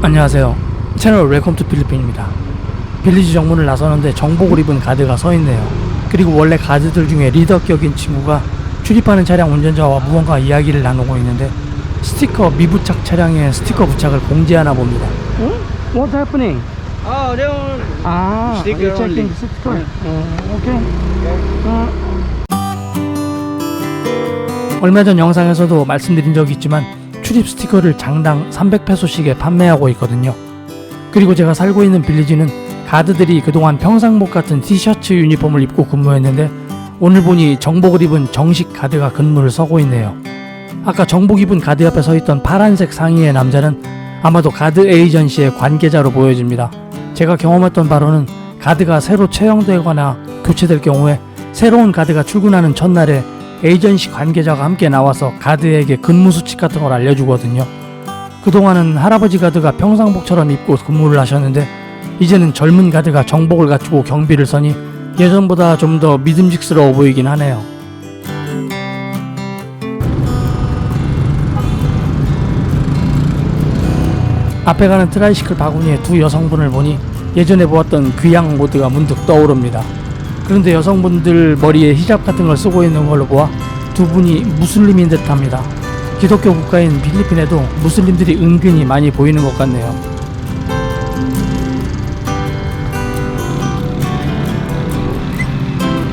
안녕하세요. 채널 웰컴 투 필리핀입니다. 빌리지 정문을 나서는데 정복을 입은 가드가 서 있네요. 그리고 원래 가드들 중에 리더격인 친구가 출입하는 차량 운전자와 무언가 이야기를 나누고 있는데 스티커 미부착 차량에 스티커 부착을 공지하나 봅니다. What's happening? Oh, they don't. 아, Sticker you're checking only. the sticker. 어, 오케이. 어. 얼마 전 영상에서도 말씀드린 적이 있지만 출입 스티커를 장당 300페소씩에 판매하고 있거든요. 그리고 제가 살고 있는 빌리지는 가드들이 그동안 평상복 같은 티셔츠 유니폼을 입고 근무했는데 오늘 보니 정복을 입은 정식 가드가 근무를 서고 있네요. 아까 정복 입은 가드 옆에 서 있던 파란색 상의의 남자는 아마도 가드 에이전시의 관계자로 보여집니다. 제가 경험했던 바로는 가드가 새로 채용되거나 교체될 경우에 새로운 가드가 출근하는 첫날에 에이전시 관계자가 함께 나와서 가드에게 근무 수칙 같은 걸 알려주거든요. 그동안은 할아버지 가드가 평상복처럼 입고 근무를 하셨는데 이제는 젊은 가드가 정복을 갖추고 경비를 서니 예전보다 좀 더 믿음직스러워 보이긴 하네요. 앞에 가는 트라이시클 바구니에 두 여성분을 보니 예전에 보았던 귀양 모드가 문득 떠오릅니다. 그런데 여성분들 머리에 히잡 같은 걸 쓰고 있는 걸로 보아 두 분이 무슬림인 듯 합니다. 기독교 국가인 필리핀에도 무슬림들이 은근히 많이 보이는 것 같네요.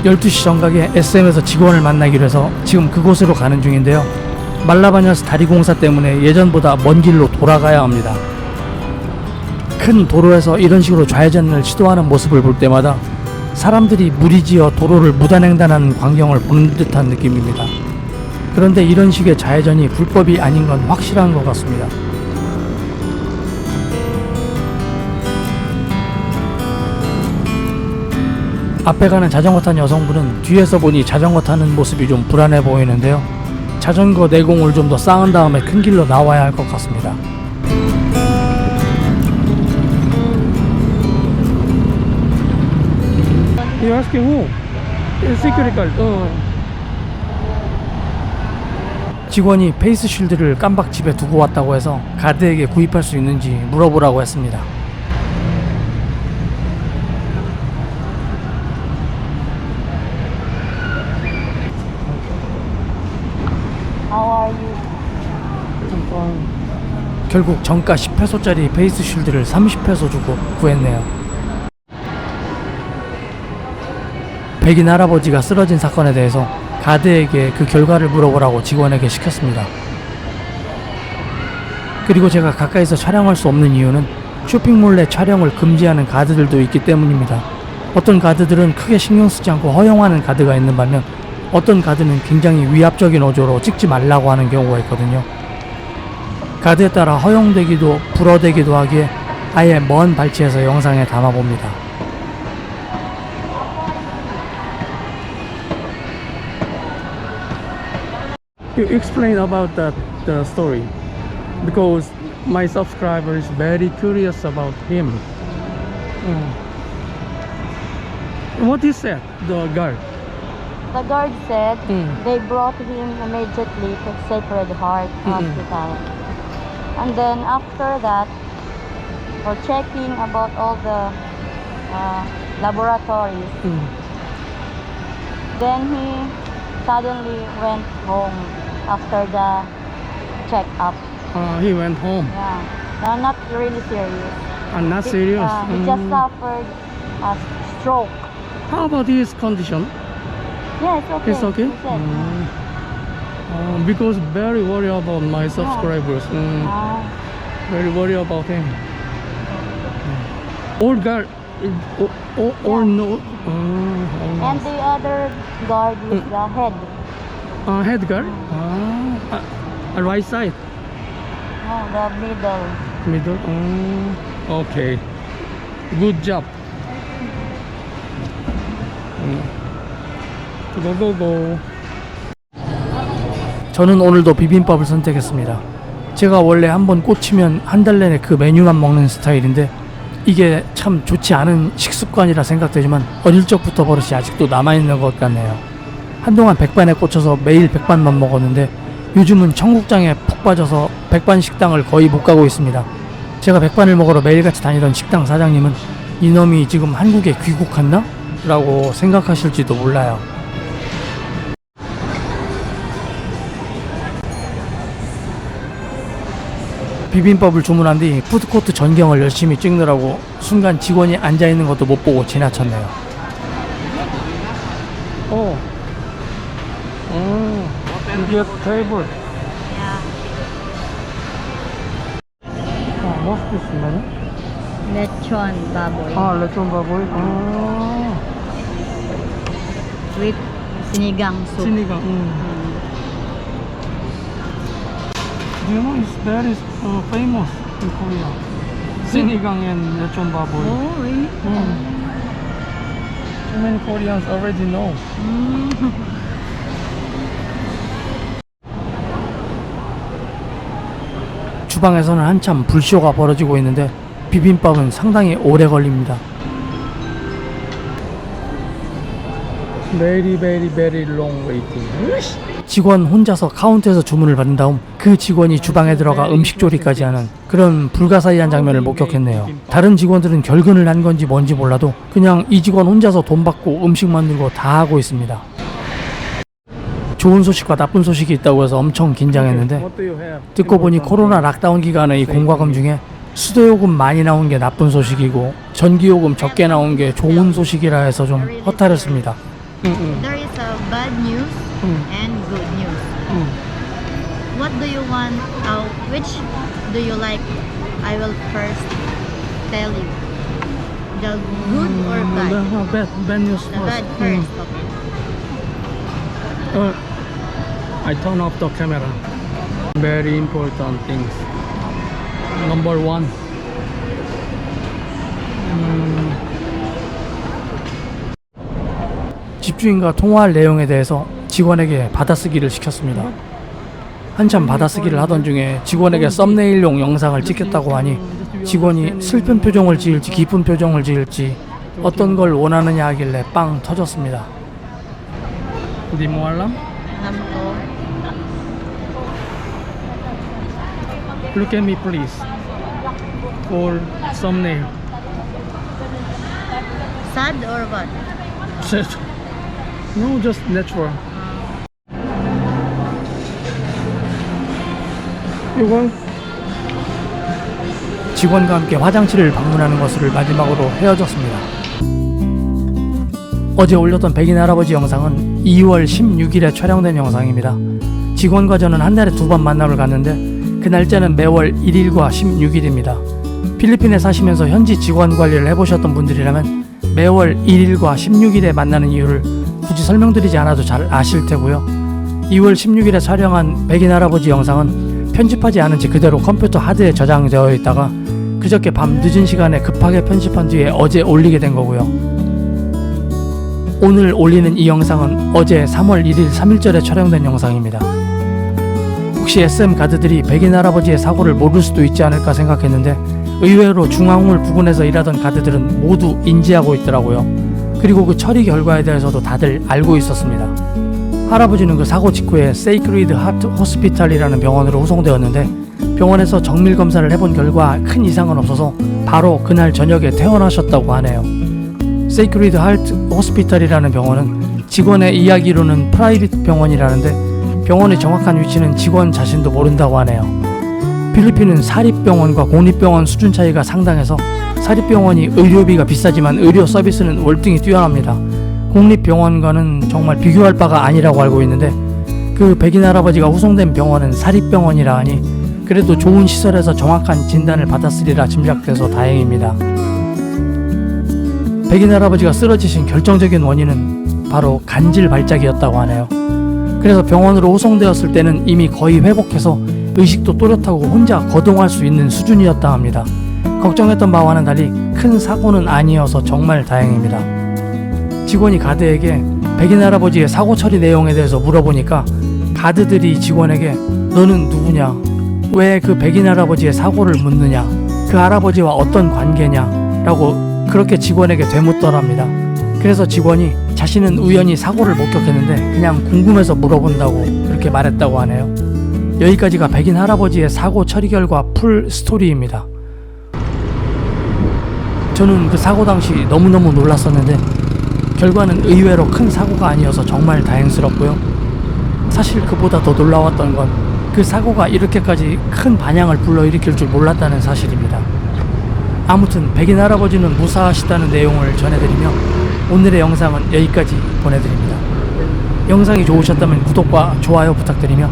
열두 시 정각에 SM에서 직원을 만나기로 해서 지금 그곳으로 가는 중인데요. 말라바냐스 다리 공사 때문에 예전보다 먼 길로 돌아가야 합니다. 큰 도로에서 이런 식으로 좌회전을 시도하는 모습을 볼 때마다 사람들이 무리지어 도로를 무단횡단하는 광경을 보는 듯한 느낌입니다. 그런데 이런 식의 좌회전이 불법이 아닌 건 확실한 것 같습니다. 앞에 가는 자전거 탄 여성분은 뒤에서 보니 자전거 타는 모습이 좀 불안해 보이는데요. 자전거 내공을 좀 더 쌓은 다음에 큰 길로 나와야 할 것 같습니다. You asking who? Security guard. 어. 직원이 페이스 쉴드를 깜박 집에 두고 왔다고 해서 가드에게 구입할 수 있는지 물어보라고 했습니다. How are you? 결국 정가 10페소짜리 페이스 쉴드를 30페소 주고 구했네요. 백인 할아버지가 쓰러진 사건에 대해서 가드에게 그 결과를 물어보라고 직원에게 시켰습니다. 그리고 제가 가까이서 촬영할 수 없는 이유는 쇼핑몰 내 촬영을 금지하는 가드들도 있기 때문입니다. 어떤 가드들은 크게 신경 쓰지 않고 허용하는 가드가 있는 반면 어떤 가드는 굉장히 위압적인 어조로 찍지 말라고 하는 경우가 있거든요. 가드에 따라 허용되기도 불허되기도 하기에 아예 먼 발치에서 영상에 담아봅니다. You explain about that the story because my subscriber is very curious about him. Mm. What is that? The guard. The guard said Mm. they brought him immediately to Sacred Heart Hospital. And then after that, for checking about all the uh, laboratories, Mm. then he suddenly went home after the check-up. Uh, he went home. Yeah, no, not really serious. And not He- serious. uh, he just Mm. suffered a stroke. How about his condition? Yeah, it's okay. It's okay. Mm. Uh, because very worried about my subscribers. Mm, Ah. very worried about him. Mm. All guard, uh, all, all Yeah. no. Uh, oh, And the other guard is the head. Uh, head guard. Ah, uh, uh, right side, No, the middle. middle. Uh, okay. Good job. Mm. Go go go. 저는 오늘도 비빔밥을 선택했습니다. 제가 원래 한번 꽂히면 한 달 내내 그 메뉴만 먹는 스타일인데 이게 참 좋지 않은 식습관이라 생각되지만 어릴 적부터 버릇이 아직도 남아있는 것 같네요. 한동안 백반에 꽂혀서 매일 백반만 먹었는데 요즘은 청국장에 푹 빠져서 백반 식당을 거의 못 가고 있습니다. 제가 백반을 먹으러 매일같이 다니던 식당 사장님은 이놈이 지금 한국에 귀국했나? 라고 생각하실지도 몰라요. 비빔밥을 주문한 뒤 푸드코트 전경을 열심히 찍느라고 순간 직원이 앉아있는 것도 못 보고 지나쳤네요. 어. You get table. Yeah. Oh, what's this menu? Lechon baboy. Oh, lechon baboy. Oh. With sinigang soup. Sinigang. Mm. Mm. Do you know it's, very uh, famous in Korea? Mm. Sinigang and lechon baboy. Oh, really? Mm. Oh. Too many Koreans already know. Mm. 주방에서는 한참 불쇼가 벌어지고 있는데 비빔밥은 상당히 오래 걸립니다. Very very very long waiting. 직원 혼자서 카운터에서 주문을 받은 다음 그 직원이 주방에 들어가 음식 조리까지 하는 그런 불가사의한 장면을 목격했네요. 다른 직원들은 결근을 한 건지 뭔지 몰라도 그냥 이 직원 혼자서 돈 받고 음식 만들고 다 하고 있습니다. 좋은 소식과 나쁜 소식이 있다고 해서 엄청 긴장했는데 듣고 보니 코로나 락다운 기간의 이 공과금 중에 수도요금 많이 나온 게 나쁜 소식이고 전기요금 적게 나온 게 좋은 소식이라 해서 좀 허탈했습니다. There is a bad news and good news. What do you want? Uh, which do you like? I will first tell you. The good or bad? bad, bad news The bad first. Okay. I turn off the camera. Very important things. Number one. 음, 집주인과 통화할 내용에 대해서 직원에게 받아쓰기를 시켰습니다. 한참 받아쓰기를 하던 중에 직원에게 썸네일용 영상을 찍겠다고 하니 직원이 슬픈 표정을 지을지 기쁜 표정을 지을지 어떤 걸 원하느냐 하길래 빵 터졌습니다. Alam Look at me please. For thumbnail. Sad or what? no, just natural. 이건 직원과 함께 화장실을 방문하는 것을 마지막으로 헤어졌습니다. 어제 올렸던 백인 할아버지 영상은 2월 16일에 촬영된 영상입니다. 직원과 저는 한 달에 두 번 만남을 갔는데 그 날짜는 매월 1일과 16일입니다. 필리핀에 사시면서 현지 직원 관리를 해보셨던 분들이라면 매월 1일과 16일에 만나는 이유를 굳이 설명드리지 않아도 잘 아실 테고요. 2월 16일에 촬영한 백인 할아버지 영상은 편집하지 않은 채 그대로 컴퓨터 하드에 저장되어 있다가 그저께 밤 늦은 시간에 급하게 편집한 뒤에 어제 올리게 된 거고요. 오늘 올리는 이 영상은 어제 3월 1일 3일절에 촬영된 영상입니다. 혹시 SM 가드들이 백인 할아버지의 사고를 모를 수도 있지 않을까 생각했는데 의외로 중앙홀 부근에서 일하던 가드들은 모두 인지하고 있더라고요. 그리고 그 처리 결과에 대해서도 다들 알고 있었습니다. 할아버지는 그 사고 직후에 세이크리드 하트 호스피탈이라는 병원으로 후송되었는데 병원에서 정밀 검사를 해본 결과 큰 이상은 없어서 바로 그날 저녁에 퇴원하셨다고 하네요. 세이크리드 하트 호스피탈이라는 병원은 직원의 이야기로는 프라이빗 병원이라는데 병원의 정확한 위치는 직원 자신도 모른다고 하네요. 필리핀은 사립병원과 공립병원 수준 차이가 상당해서 사립병원이 의료비가 비싸지만 의료 서비스는 월등히 뛰어납니다. 공립병원과는 정말 비교할 바가 아니라고 알고 있는데 그 백인 할아버지가 후송된 병원은 사립병원이라 하니 그래도 좋은 시설에서 정확한 진단을 받았으리라 짐작돼서 다행입니다. 백인 할아버지가 쓰러지신 결정적인 원인은 바로 간질 발작이었다고 하네요. 그래서 병원으로 후송되었을 때는 이미 거의 회복해서 의식도 또렷하고 혼자 거동할 수 있는 수준이었다 합니다. 걱정했던 바와는 달리 큰 사고는 아니어서 정말 다행입니다. 직원이 가드에게 백인 할아버지의 사고 처리 내용에 대해서 물어보니까 가드들이 직원에게 너는 누구냐? 왜 그 백인 할아버지의 사고를 묻느냐? 그 할아버지와 어떤 관계냐? 라고 그렇게 직원에게 되묻더랍니다. 그래서 직원이 자신은 우연히 사고를 목격했는데 그냥 궁금해서 물어본다고 그렇게 말했다고 하네요. 여기까지가 백인 할아버지의 사고 처리 결과 풀 스토리입니다. 저는 그 사고 당시 너무너무 놀랐었는데 결과는 의외로 큰 사고가 아니어서 정말 다행스럽고요. 사실 그보다 더 놀라웠던 건 그 사고가 이렇게까지 큰 반향을 불러일으킬 줄 몰랐다는 사실입니다. 아무튼 백인 할아버지는 무사하시다는 내용을 전해드리며 오늘의 영상은 여기까지 보내드립니다. 영상이 좋으셨다면 구독과 좋아요 부탁드리며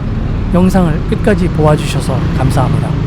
영상을 끝까지 보아주셔서 감사합니다.